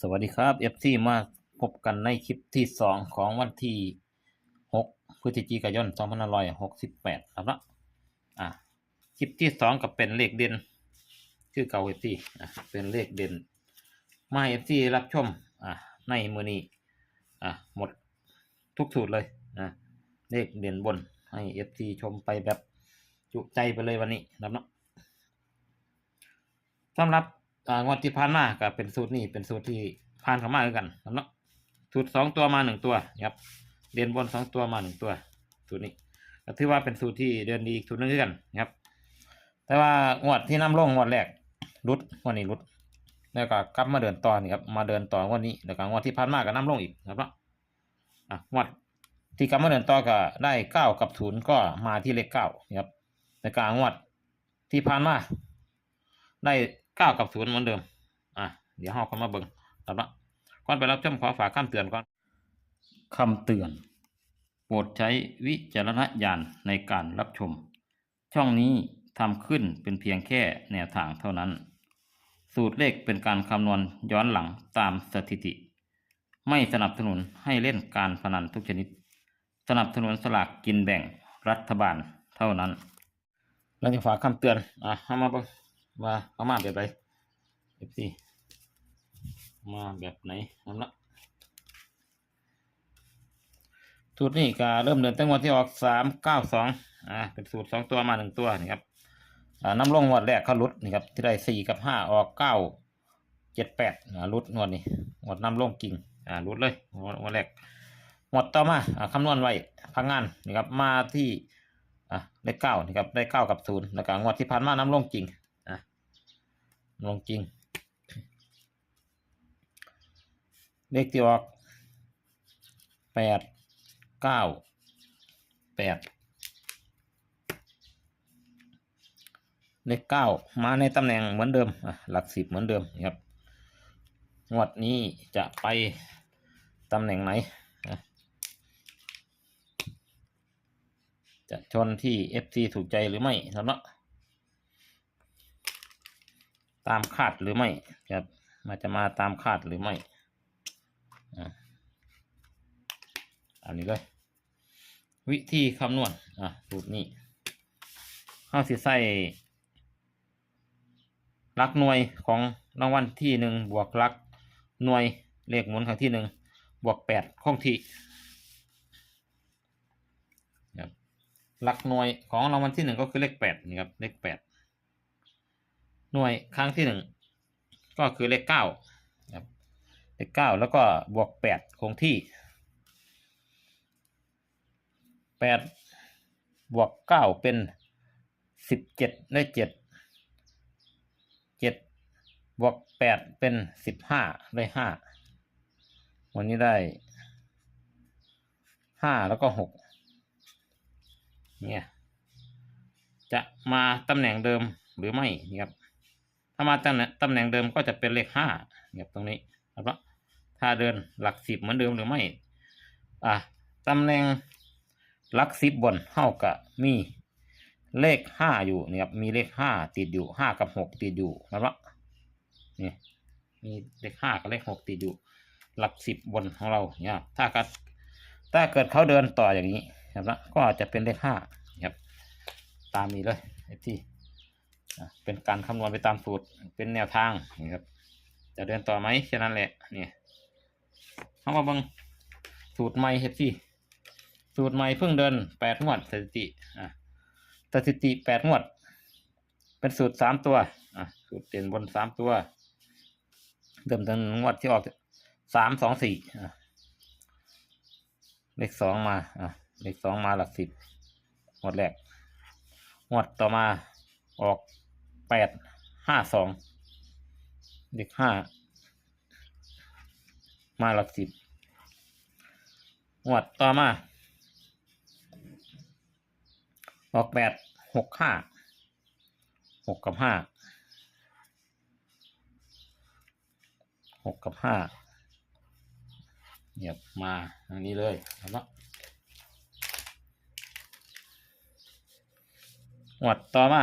สวัสดีครับ FC มาพบกันในคลิปที่สองของวันที่หกพฤศจิกายนสองพันห้าร้อยหกสิบแปดครับนะอะคลิปที่สองก็เป็นเลขเด่น คือเก่า FC อะเป็นเลขเด่น มาให้ FC รับชมอะในมือนี้อะหมดทุกสูตรเลยนะเลขเด่นบนให้ FC ชมไปแบบจุใจไปเลยวันนี้ครับเนาะสำหรับ งวดที่ผ่านมาก็เป็นสูตรนี้เป็นสูตรที่ผ่านเข้ามาด้วยกันเนาะสูตรสองตัวมาหนึ่งตัวครับเรียนบนสองตัวมาหนึ่งตัว สูตรนี้ก็ถือว่าเป็นสูตรที่เดินดีอีกสูตรนึงด้วยกันนะครับ แต่ว่างวดที่นำลงงวดแรกรุดงวดนี้รุด แล้วก็กลับมาเดินต่อนี่ครับมาเดินต่องวดนี้แล้วก็งวดที่ผ่านมาก็นำลงอีกครับเนาะอะงวดที่กลับมาเดินต่อก็ได้เก้ากับศูนย์ก็มาที่เลขเก้านะครับแล้วก็งวดที่ผ่านมาได้ เก้ากับศูนย์เหมือนเดิม อะ เดี๋ยวเราเข้ามาเบิ่งครับละก่อนไปรับชมขอฝากคำเตือนก่อนคำเตือน โปรดใช้วิจารณญาณในการรับชม ช่องนี้ทำขึ้นเป็นเพียงแค่แนวทางเท่านั้น สูตรเลขเป็นการคำนวณย้อนหลังตามสถิติ ไม่สนับสนุนให้เล่นการพนันทุกชนิด สนับสนุนสลากกินแบ่งรัฐบาลเท่านั้น เราจะฝากคำเตือน อะเอามาเบิ่ง ว่าเอามาแบบไหนเอฟซีมาแบบไหนนั่นละสูตรนี้ก็เริ่มเดินตั้งวันที่ออกสามเก้าสองอ่าเป็นสูตรสองตัวมาหนึ่งตัวนี่ครับอ่าน้ำลงงวดแรกเขาลุดนี่ครับที่ได้สี่กับห้าออกเก้าเจ็ดแปดอ่าลุดงวดนี้งวดน้ำลงกิ่งอ่าลุดเลยงวดแรกงวดต่อมาอ่าคำนวณไว้พังงานนี่ครับมาที่อะได้เก้านี่ครับได้เก้ากับศูนย์แล้วก็งวดที่ผ่านมาน้ำลงจริง ลงจริง เลขที่ออกแปดเก้าแปดเลขเก้ามาในตำแหน่งเหมือนเดิมหลักสิบเหมือนเดิมครับงวดนี้จะไปตำแหน่งไหน จะชนที่ FC ถูกใจหรือไม่ครับเนาะ ตามคาดหรือไม่ครับมันจะมาตามคาดหรือไม่อันนี้เลย วิธีคำนวณอะสูตรนี้เข้าสิใส่ลักหน่วยของรางวัลที่หนึ่งบวกลักหน่วยเลขหมุนครั้งที่หนึ่งบวกแปดคงที่หลักหน่วยของรางวัลที่หนึ่งก็คือเลขแปดนี่ครับเลขแปด หน่วยครั้งที่หนึ่งก็คือเลขเก้าครับเลขเก้าแล้วก็บวกแปดคงที่แปดบวกเก้าเป็นสิบเจ็ดได้เจ็ดเจ็ดบวกแปดเป็นสิบห้าได้ห้าวันนี้ได้ห้าแล้วก็หกเนี่ยจะมาตำแหน่งเดิมหรือไม่นี่ครับ ถ้ามาตำแหน่งตำแหน่งเดิมก็จะเป็นเลขห้าเนี่ยตรงนี้ครับถ้าเดินหลักสิบเหมือนเดิมหรือไม่ อะตำแหน่งหลักสิบบนเท่ากับมีเลขห้าอยู่นี่ครับมีเลขห้าติดอยู่ห้ากับหกติดอยู่นะครับนี่มีเลขห้ากับเลขหกติดอยู่ หลักสิบบนของเราเนี่ยถ้าเกิดถ้าเกิดเขาเดินต่ออย่างนี้ครับนะก็จะเป็นเลขห้าครับตามนี้เลยที่ เป็นการคำนวณไปตามสูตรเป็นแนวทางนี่ครับ จะเดินต่อไหมแค่นั้นแหละเนี่ยเข้ามาบังสูตรใหม่เฮ็ดที่สูตรใหม่เพิ่งเดินแปดงวดสถิติอะสถิติแปดงวด เป็นสูตรสามตัวอะสูตรเด่นบนสามตัว เดิมเดินงวดที่ออกสามสองสี่อะเลขสองมาอะเลขสองมาหลักสิบงวดแรกงวดต่อมาออก แปดห้าสองเลขห้ามาหลักสิบงวดต่อมา ออกแปดหกห้าหกกับห้าหกกับห้าเหยียบมาทางนี้เลยแล้วก็หวดต่อมา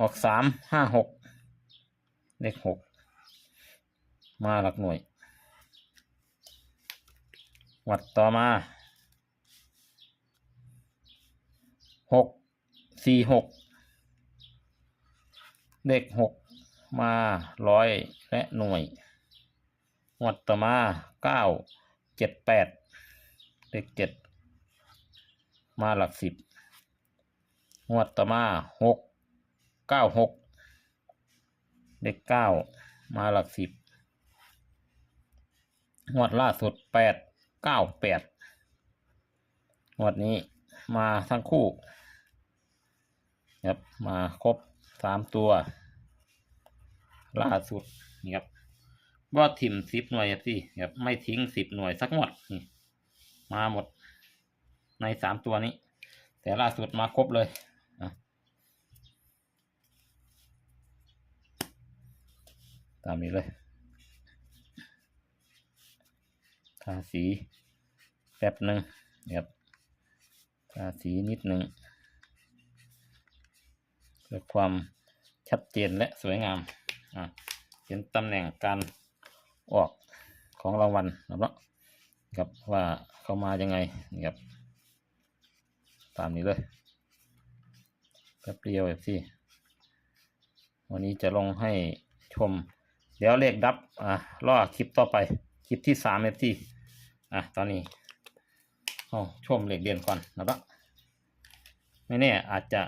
ออกสามห้าหกเลขหกมาหลักหน่วย วัดต่อมาหกสี่หกเลขหกมาร้อยและหน่วย วัดต่อมาเก้าเจ็ดแปดเลขเจ็ดมาหลักสิบงวดต่อมาหก เก้าหกเลขเก้ามาหลักสิบงวดล่าสุดแปดเก้าแปดงวดนี้มาทั้งคู่ครับมาครบสามตัว ล่าสุดนี่ครับว่าถิ่มสิบหน่วยสิครับไม่ทิ้งสิบหน่วยสักงวดนี่มาหมดในสามตัวนี้ แต่ล่าสุดมาครบเลยอะ ตามนี้เลย ทาสีแป๊บหนึ่งนะครับ ทาสีนิดหนึ่งเพื่อความชัดเจนและสวยงาม อะเห็นตำแหน่งการออกของรางวัลนะครับครับว่าเข้ามายังไงนะครับตามนี้เลยแป๊บเดียวแบบที่วันนี้จะลงให้ชม ดี๋ยวเลขดับ อะรอคลิปต่อไป คลิปที่สามเอฟซีอะ ตอนนี้เอาชมเลขเด่นก่อนนะครับไม่แน่อาจจะ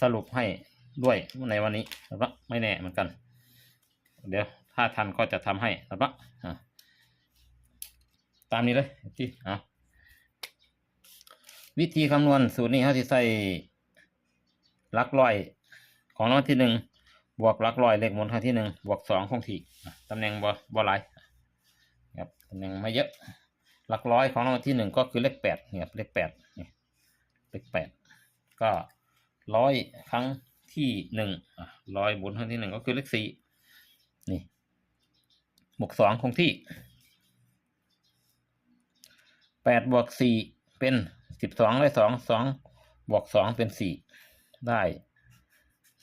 สรุปให้ด้วยในวันนี้นะครับไม่แน่เหมือนกัน เดี๋ยวถ้าทันก็จะทำให้นะครับอะตามนี้เลยที่อะวิธีคำนวณสูตรนี้เขาจะใส่ลักร้อยของรางวัลที่หนึ่ง บวกหลักร้อยเลขมนครั้งที่หนึ่งบวกสองคงที่ตำแหน่งบอบอหลายครับตำแหน่งไม่เยอะ หลักร้อยของรางวัลที่หนึ่งก็คือเลขแปดเนี่ยเลขแปดนี่เลขแปดก็ร้อยครั้งที่หนึ่งร้อยบนครั้งที่หนึ่งก็คือเลขสี่นี่บวกสองคงที่แปดบวกสี่เป็นสิบสองได้สองสองบวกสองเป็นสี่ได้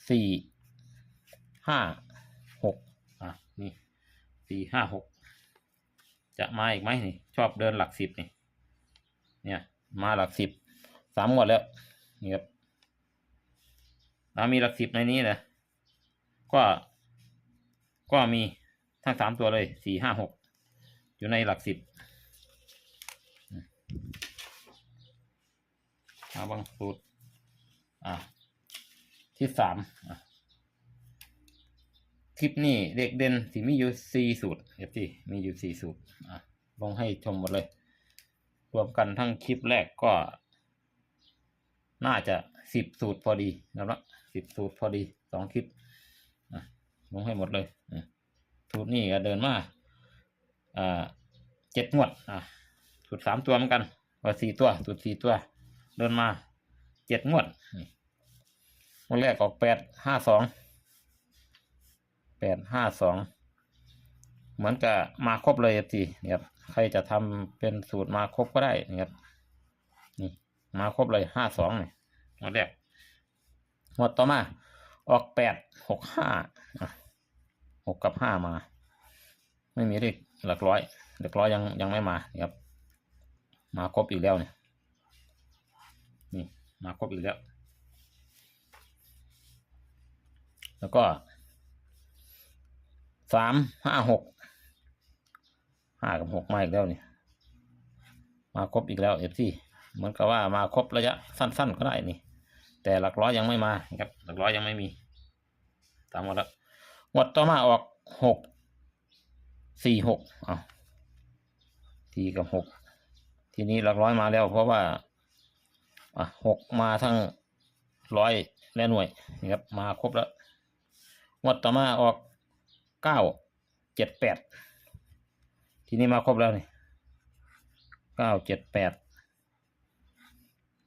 สี่ ห้าหกอะนี่สี่ห้าหกจะมาอีกไหมนี่ชอบเดินหลักสิบนี่เนี่ย มาหลักสิบสามงวดแล้วนี่ครับถ้ามีหลักสิบในนี้นะก็ก็มีทั้งสามตัวเลยสี่ห้าหกอยู่ในหลักสิบเอาบางสูตรอะที่สามอะ คลิปนี้เด็กเด่นที่มีอยู่สี่สูตรเอฟซีมีอยู่สี่สูตรอะลงให้ชมหมดเลย รวมกันทั้งคลิปแรกก็ น่าจะสิบสูตรพอดีนะครับสิบสูตรพอดีสองคลิปอะลงให้หมดเลยอะสูตรนี้ก็เดินมาอ่าเจ็ดงวดอะสูตรสามตัวเหมือนกันว่าสี่ตัวสูตรสี่ตัว เดินมาเจ็ดงวดนี่งวดแรกออกแปดห้าสอง แปดห้าสองเหมือนกับมาครบเลยทีนะครับใครจะทำเป็นสูตรมาครบก็ได้นะครับนี่มาครบเลยห้าสองเนี่ยงวดแรกงวดต่อมา ออกแปดหกห้าหกกับห้ามา ไม่มีเลขหลักร้อยหลักร้อยยังยังไม่มานะครับ มาครบอีกแล้วเนี่ยนี่มาครบอีกแล้ว แล้วก็ สามห้าหกห้ากับหกมาอีกแล้วนี่มาครบอีกแล้วเอฟซีเหมือนกับว่ามาครบระยะสั้น ๆ ก็ได้นี่ แต่หลักร้อยยังไม่มาครับ หลักร้อยยังไม่มีตามหมดแล้วงวดต่อมาออกหกสี่หกอะสี่กับหกทีนี้หลักร้อยมาแล้ว เพราะว่าอะหกมาทั้งร้อยและหน่วยนี่ครับมาครบแล้วงวดต่อมาออก เก้าเจ็ดแปดทีนี้มาครบแล้วนี่เก้าเจ็ดแปด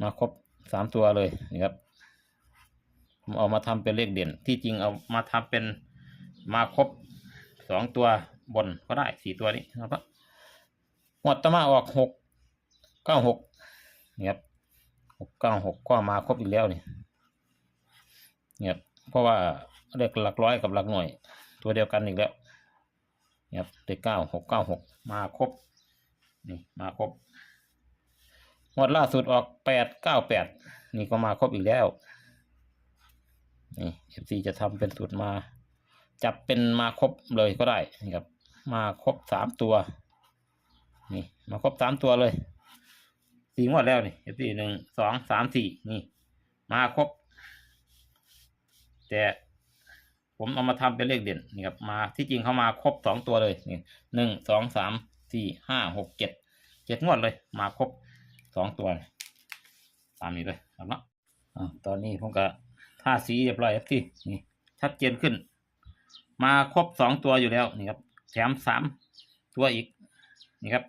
มาครบสามตัวเลยนี่ครับผมเอามาทำเป็นเลขเด่น ที่จริงเอามาทำเป็นมาครบสองตัวบนก็ได้สี่ตัวนี้นะครับงวดตมาออกหกเก้าหกนี่ครับหกเก้าหกก็มาครบอีกแล้วนี่เนี่ยเพราะว่าเลขหลักร้อยกับหลักหน่วย ตัวเดียวกันอีกแล้วครับเลขเก้าหกเก้าหกมาครบนี่มาครบงวดล่าสุดออกแปดเก้าแปดนี่ก็มาครบอีกแล้วนี่เอฟซีจะทำเป็นสูตรมา จับเป็นมาครบเลยก็ได้นี่ครับ มาครบสามตัว นี่มาครบสามตัวเลยสี่งวดแล้วนี่เอฟซีหนึ่งสองสามสี่นี่ มาครบแต่ ผมเอามาทำเป็นเลขเด่นนี่ครับมาที่จริงเขามาครบสองตัวเลยนี่หนึ่งสองสามสี่ห้าหกเจ็ดเจ็ดงวดเลย มาครบสองตัวตามนี้เลยครับเนาะตอนนี้ผมก็ท่าสีเรียบร้อยครับที่นี่ชัดเจนขึ้น มาครบสองตัวอยู่แล้วนี่ครับแถมสามตัวอีกนี่ครับ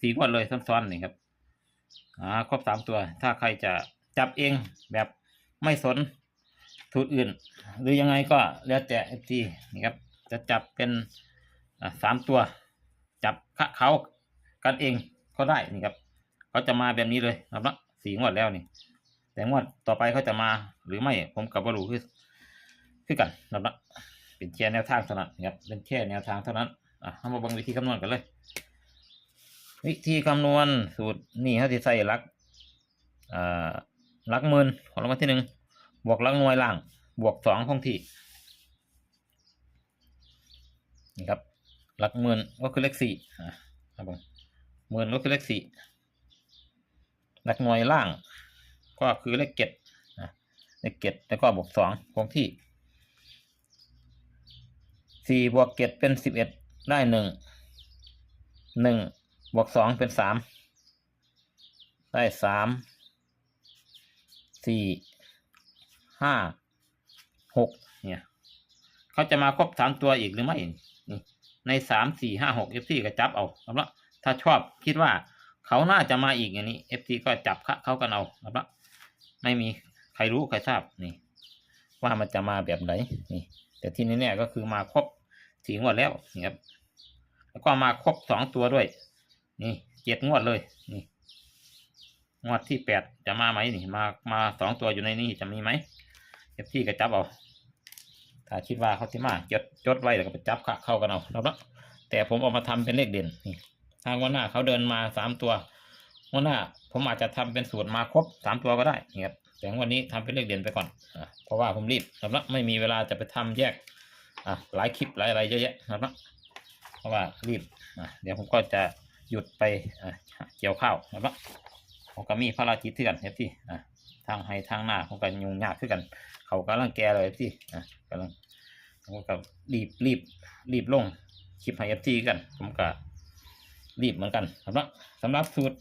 สี่งวดเลยซ้อนๆนี่ครับอ่าครบสามตัว ถ้าใครจะจับเองแบบไม่สน สูตรอื่น หรือยังไงก็แล้วแต่เอฟซีนี่ครับ จะจับเป็นสามตัว จับคะเขากันเองก็ได้นี่ครับเขาจะมาแบบนี้เลยครับนะสี่งวดแล้วนี่แต่งวดต่อไปเขาจะมาหรือไม่ผมกับบรูคือคือกันนะครับเนะเป็นแค่แนวทางเท่านั้นนะครับเป็นแค่แนวทางเท่านั้นอะเรามาบิ่งวิธีคำนวณกันเลย วิธีคำนวณสูตรนี่เขาจะใส่หลักอ่าหลักหมื่นของรางวัลที่หนึ่ง บวกหลักหน่วยล่าง บวกสองคงที่ นี่ครับ หลักหมื่นก็คือเลขสี่ครับผมหมื่นก็คือเลขสี่หลักหน่วยล่าง ก็คือเลขเจ็ดอะเลขเจ็ดแล้วก็บวกสองคงที่สี่บวกเจ็ดเป็นสิบเอ็ดได้หนึ่งหนึ่งบวกสองเป็นสามได้สามสี่ ห้าหกเนี่ยเขาจะมาครบสามตัวอีกหรือไม่ในสามสี่ห้าหกเอฟซีก็จับเอาครับละถ้าชอบคิดว่าเขาน่าจะมาอีกอย่างนี้เอฟซีก็จับคะเขากันเอาครับละไม่มีใครรู้ใครทราบนี่ ว่ามันจะมาแบบไหนนี่ แต่ที่นี้เนี่ยก็คือมาครบสี่งวดแล้วนี่ครับแล้วก็มาครบสองตัวด้วย นี่เจ็ดงวดเลยนี่งวดที่แปดจะมาไหมนี่ มามาสองตัวอยู่ในนี้จะมีไหม เอฟซีก็จับเอาถ้าคิดว่าเขาที่มาจดจดไว้แล้วก็ไปจับเข้าเข้ากันเอาแล้วนะแต่ผมเอามาทำเป็นเลขเด่นนี่ทางวันหน้าเขาเดินมาสามตัววันหน้าผมอาจจะทำเป็นสูตรมาครบสามตัวก็ได้นี่ครับแต่วันนี้ทำเป็นเลขเด่นไปก่อนอเพราะว่าผมรีบครับนะไม่มีเวลาจะไปทำแยกอะหลายคลิปหลายอะไรเยอะแยะครับนะเพราะว่ารีบอะเดี๋ยวผมก็จะหยุดไปอะเกี่ยวข้าวครับนะผมก็มีภารกิจที่กันครับที่อะทางให้ทางหน้าผมก็ยุ่งยากขึ้นกัน เขากำลังแก่เลยที่อะกำลังผมก็รีบรีบรีบลงคลิปให้เอฟซีกัน ผมก็รีบเหมือนกันสำหรับสำหรับสูตร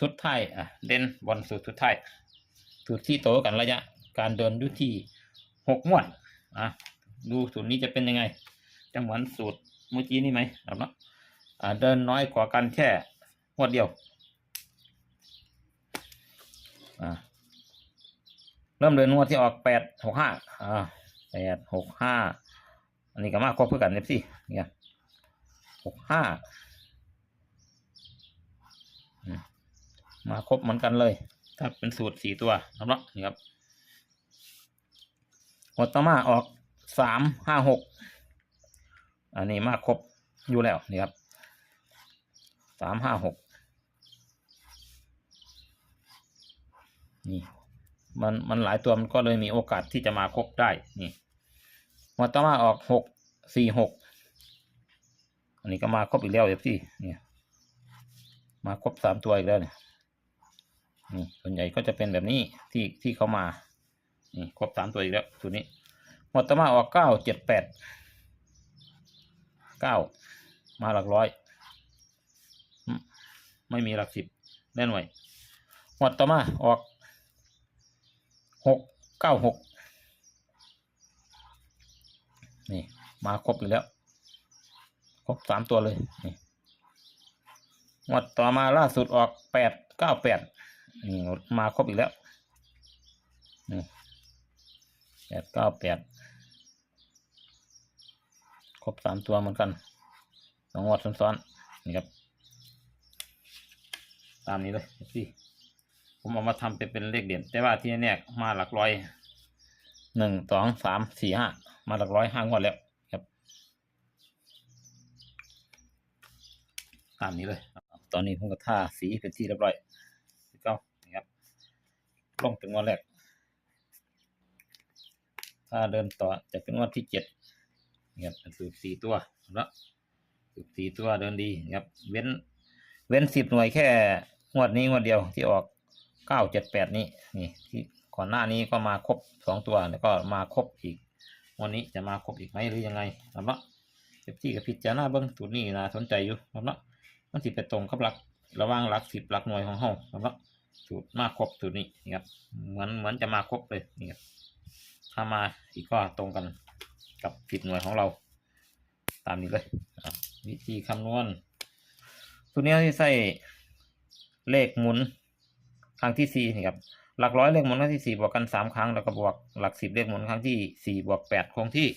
สุดท้ายอะเด่นบอลสูตรสุดท้ายสูตรที่โตกันระยะ การเดินดูที่หกงวดอะดูสูตรนี้จะเป็นยังไงจะเหมือนสูตรเมื่อกี้นี่ไหมครับเนาะอ่าเดินน้อยกว่ากันแค่งวดเดียวอ่า เริ่มเดินงวดที่ออกแปดหกห้าอ่าแปดหกห้าอันนี้ก็มาครบเพื่อกันเนฟซี่เนี่ยหกห้ามาครบเหมือนกันเลย ถ้าเป็นสูตรสี่ตัวครับเนาะนี่ครับหมดต่อมาออกสามห้าหกอันนี้มาครบอยู่แล้วนี่ครับสามห้าหกนี่ มันมันหลายตัวมันก็เลยมีโอกาสที่จะมาครบได้นี่หมดต่อมาออกหกสี่หกอันนี้ก็มาครบอีกแล้วเอฟซีเนี่ยมาครบสามตัวอีกแล้วเนี่ยนี่ส่วนใหญ่ก็จะเป็นแบบนี้ที่ที่เขามานี่ครบสามตัวอีกแล้วตัวนี้หมดต่อมาออกเก้าเจ็ดแปดเก้ามาหลักร้อย ไม่มีหลักสิบแน่หน่วยหมดต่อมาออก หกเก้าหกนี่มาครบอยู่แล้วครบสามตัวเลยนี่งวดต่อมาล่าสุดออกแปดเก้าแปดนี่มาครบอีกแล้วนี่แปดเก้าแปดครบสามตัวเหมือนกันสองงวดซ้อนๆนี่ครับตามนี้เลยพี่ ผมเอามาทำเป็นเป็นเลขเด่นแต่ว่าที่แน่ๆมาหลักร้อยหนึ่งสองสามสี่ห้ามาหลักร้อยห้างวดแล้วครับตามนี้เลย ตอนนี้ผมก็ท่าสีเป็นที่เรียบร้อยก็นะครับลงเป็นงวดแรก ถ้าเดินต่อจะเป็นงวดที่เจ็ดนะครับสูตรสี่ตัวแล้วสูตรสี่ตัวเดินดีนะครับ เว้น เว้นสิบหน่วยแค่งวดนี้งวดเดียวที่ออก เก้าเจ็ดแปดนี้นี่ที่ก่อนหน้านี้ก็มาครบสองตัวแล้วก็มาครบอีก วันนี้จะมาครบอีกไหมหรือยังไงครับเนาะเอฟซีกับพิจารณาเบิ้งสูตรนี้น่าสนใจอยู่ครับเนาะมันสิไปตรงกับหลักระว่างหลักสิบหลักหน่วยของห้องครับเนาะสูตรมาครบสูตรนี้นี่ครับเหมือนเหมือนจะมาครบเลยนี่ครับถ้ามาอีกก็ตรงกันกับสิบหน่วยของเรา ตามนี้เลยวิธีคำนวณตัวนี้ที่ใส่เลขหมุน ครั้งที่สี่นี่ครับ หลักร้อยเลขหมุนครั้งที่สี่บวกกันสามครั้ง แล้วก็บวกหลักสิบเลขหมุนครั้งที่สี่บวกแปดคงที่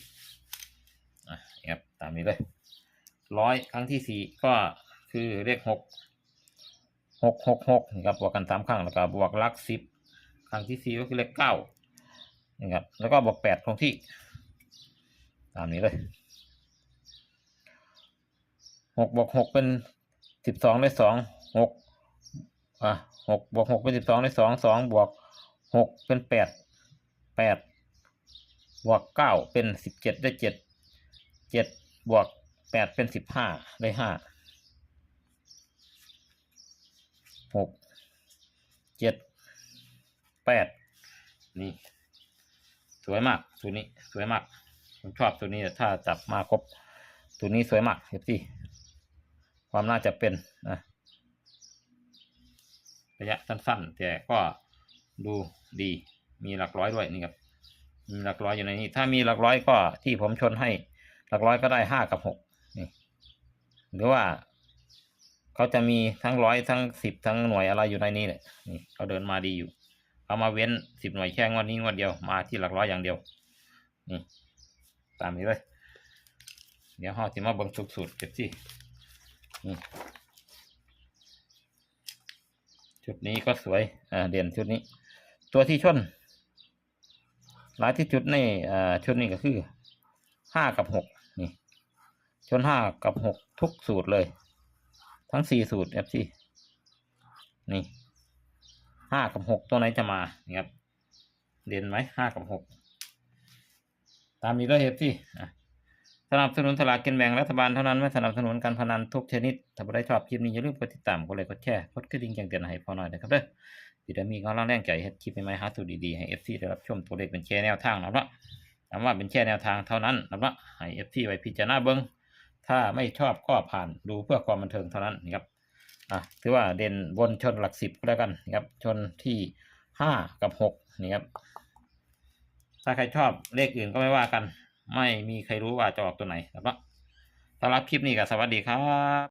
อะครับตามนี้เลยร้อยครั้งที่สี่ก็คือเลขหกหกหกหกนี่ครับบวกกันสามครั้งแล้วก็บวกหลักสิบครั้งที่สี่ก็คือเลขเก้านี่ครับแล้วก็บวกแปดคงที่ ตามนี้เลยหกบวกหกเป็นสิบสองได้สองหกอะ หกบวกหกเป็นสิบสองได้สองสองบวกหกเป็นแปดแปดบวกเก้าเป็นสิบเจ็ดได้เจ็ดเจ็ดบวกแปดเป็นสิบห้าได้ห้าหกเจ็ดแปดนี่ สวยมากตัวนี้สวยมาก ผมชอบตัวนี้ถ้าจับมาครบตัวนี้สวยมากเห็นสิความน่าจะเป็นนะ ระยะสั้นๆ แต่ก็ดูดีมีหลักร้อยด้วยนี่ครับมีหลักร้อยอยู่ในนี้ ถ้ามีหลักร้อยก็ที่ผมชนให้หลักร้อยก็ได้ห้ากับหกนี่หรือว่าเขาจะมีทั้งร้อยทั้งสิบทั้งหน่วยอะไรอยู่ในนี้เลยนี่เขาเดินมาดีอยู่เอามาเว้นสิบหน่วยแค่งวดนี้งวดเดียวมาที่หลักร้อยอย่างเดียวนี่ตามนี้เลย เดี๋ยวเราจะมาเบิ่งสูตรๆเก็บที่นี่ ชุดนี้ก็สวยอ่าเด่นชุดนี้ ตัวที่ชน หลายที่จุดในอ่าชุดนี้ก็คือห้ากับหกนี่ ชนห้ากับหกทุกสูตรเลย ทั้งสี่สูตร FC นี่ห้ากับหกตัวไหนจะมานี่ครับ เด่นไหมห้ากับหกตามนี้เลยเอฟซีอะ สนับสนุนสลากกินแบ่งรัฐบาลเท่านั้นไม่สนับสนุนการพนันทุกชนิด ถ้าใครชอบคลิปนี้อย่าลืมกดติดตามกดไลค์กดแชร์กดกระดิ่งแจ้งเตือนให้พอหน่อยนะครับเด้อที่ได้มีกำลังแรงใจให้คลิปใหม่ๆหาสูตรดีๆให้ FC ได้รับชมตัวเลขเป็นแชร์แนวทางนะครับถามว่าเป็นแชร์แนวทางเท่านั้นนะครับให้ FC ไว้พิจารณาเบิ้งถ้าไม่ชอบก็ผ่านดูเพื่อความบันเทิงเท่านั้นนะครับอะถือว่าเด่นบนชนหลักสิบก็แล้วกันนะครับชนที่ห้ากับหกนี่ครับถ้าใครชอบเลขอื่นก็ไม่ว่ากัน ไม่มีใครรู้ว่าจะออกตัวไหนนะครับสำหรับคลิปนี้ก็สวัสดีครับ